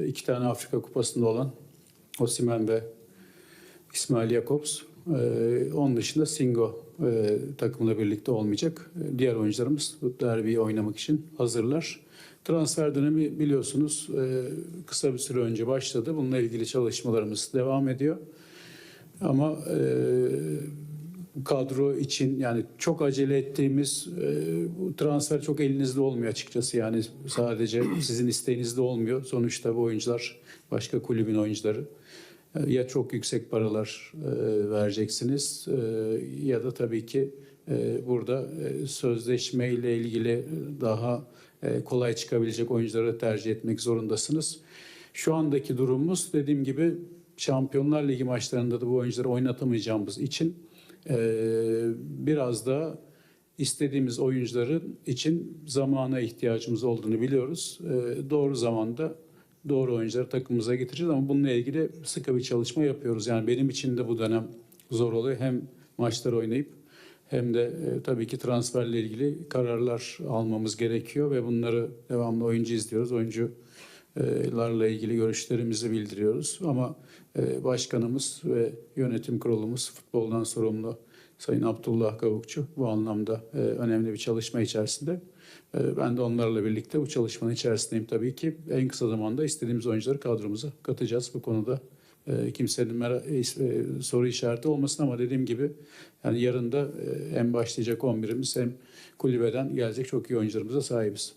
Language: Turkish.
İki tane Afrika Kupası'nda olan Osimhen ve İsmail Jakobs. Ee, onun dışında Singo e, takımla birlikte olmayacak. Ee, Diğer oyuncularımız bu derbiyi oynamak için hazırlar. Transfer dönemi biliyorsunuz e, kısa bir süre önce başladı. Bununla ilgili çalışmalarımız devam ediyor. Ama e, kadro için yani çok acele ettiğimiz e, transfer çok elinizde olmuyor açıkçası. Yani sadece sizin isteğinizde olmuyor. Sonuçta bu oyuncular başka kulübün oyuncuları. E, Ya çok yüksek paralar e, vereceksiniz e, ya da tabii ki burada e, sözleşme ile ilgili daha kolay çıkabilecek oyuncuları tercih etmek zorundasınız. Şu andaki durumumuz dediğim gibi Şampiyonlar Ligi maçlarında da bu oyuncuları oynatamayacağımız için biraz da istediğimiz oyuncuların için zamana ihtiyacımız olduğunu biliyoruz. E, doğru zamanda doğru oyuncuları takımımıza getireceğiz ama bununla ilgili sıkı bir çalışma yapıyoruz. Yani benim için de bu dönem zor oluyor. Hem maçlar oynayıp hem de e, tabii ki transferle ilgili kararlar almamız gerekiyor ve bunları devamlı oyuncu izliyoruz. Oyuncularla ilgili görüşlerimizi bildiriyoruz. Ama başkanımız ve yönetim kurulumuz futboldan sorumlu Sayın Abdullah Kavukçu bu anlamda önemli bir çalışma içerisinde. Ben de onlarla birlikte bu çalışmanın içerisindeyim tabii ki. En kısa zamanda istediğimiz oyuncuları kadromuza katacağız. Bu konuda kimsenin mera- soru işareti olmasın ama dediğim gibi yani yarın da hem başlayacak 11'imiz hem kulübeden gelecek çok iyi oyuncularımıza sahibiz.